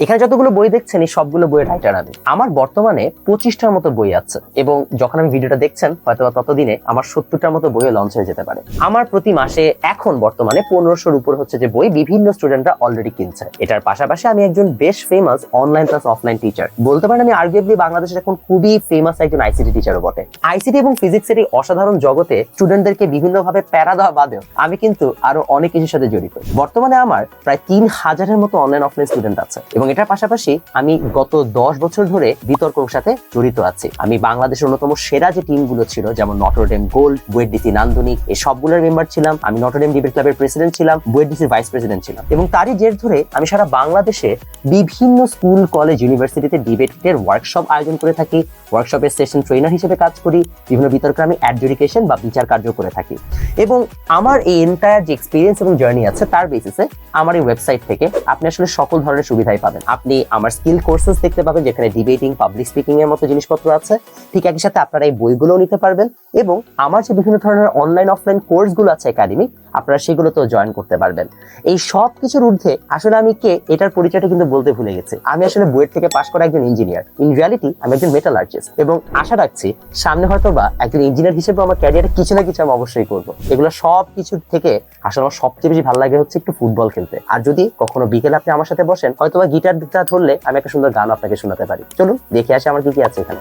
এখানে যতগুলো বই দেখছেন, এই সবগুলো বইয়ের রাইটার আমি। আমার বর্তমানে পঁচিশটার মতো বই আছে এবং যখন আমি ভিডিওটা দেখছেন হয়তো ততদিনে আমার সত্তরটার মতো বইও লঞ্চ হয়ে যেতে পারে। আমার প্রতি মাসে এখন বর্তমানে পনেরোশোর উপর হচ্ছে যে বই বিভিন্ন স্টুডেন্টরা অলরেডি কিনছে। এটার পাশাপাশি আমি একজন বেশ famous online plus offline teacher বলতে পারেন আমি আর্গুয়েবলি বাংলাদেশের এখন খুবই ফেমাস একজন আইসিটি টিচারও বটে। আইসিটি এবং ফিজিক্সের এই অসাধারণ জগতে স্টুডেন্টদেরকে বিভিন্নভাবে প্যারা দেওয়া বাদেও আমি কিন্তু আরও অনেক কিছুর সাথে জড়িত। বর্তমানে আমার প্রায় তিন হাজারের মতো অনলাইন অফলাইন স্টুডেন্ট আছে এবং এটার পাশাপাশি আমি গত দশ বছর ধরে বিতর্কের সাথে জড়িত আছি। আমি বাংলাদেশের অন্যতম সেরা যে টিমগুলো ছিল, যেমন নটরডেম গোল্ড বুয়েট ডিসি নান্দনিক এই সবগুলোর মেম্বার ছিলাম। আমি নটরডেম ডিবেট ক্লাবের প্রেসিডেন্ট ছিলাম বুয়েট ডিসির ভাইস প্রেসিডেন্ট ছিলাম। এবং তারই জের ধরে আমি সারা বাংলাদেশে বিভিন্ন স্কুল কলেজ ইউনিভার্সিটিতে ডিবেটের ওয়ার্কশপ আয়োজন করে থাকি। ওয়ার্কশপের সেশন ট্রেনার হিসেবে কাজ করি। বিভিন্ন বিতর্কে আমি অ্যাডজুডিকেশন বা বিচার কার্য করে থাকি। এবং আমার এই এন্টায়ার যে এক্সপিরিয়েন্স এবং জার্নি আছে, তার বেসিসে আমার এই ওয়েবসাইট থেকে আপনি আসলে সকল ধরনের সুবিধাই পাবেন। আপনি আমার স্কিল কোর্সেস দেখতে পাবেন, যেখানে ডিবেটিং পাবলিক স্পিকিং এর মতো জিনিসপত্র আছে। ঠিক একই সাথে আপনারা এই বইগুলোও নিতে পারবেন এবং আমার যে বিভিন্ন ধরনের অনলাইন অফলাইন কোর্সগুলো আছে একাডেমি আপনারা সেগুলোতেও জয়েন করতে পারবেন। এই সব কিছুর ঊর্ধ্বে আসলে আমি কে, এটার পরিচয়টা কিন্তু বলতে ভুলে গেছি। আমি আসলে বুয়েট থেকে পাশ করা একজন ইঞ্জিনিয়ার ইন রিয়ালিটি আমি একজন মেটাল আর্টিস্ট এবং আশা রাখছি, সামনে হয়তো বা একজন ইঞ্জিনিয়ার হিসেবে আমার ক্যারিয়ারে কিছু না কিছু আমি অবশ্যই করব। এগুলো সব কিছুর থেকে আসলে আমার সবচেয়ে বেশি ভালো লাগে হচ্ছে একটু ফুটবল খেলতে। আর যদি কখনো বিকেলে আপনি আমার সাথে বসেন হয়তো বা গিটারটা ধরলে আমি একটা সুন্দর গান আপনাকে শোনাতে পারি। চলুন, দেখে আসি আমার কি কি আছে এখানে।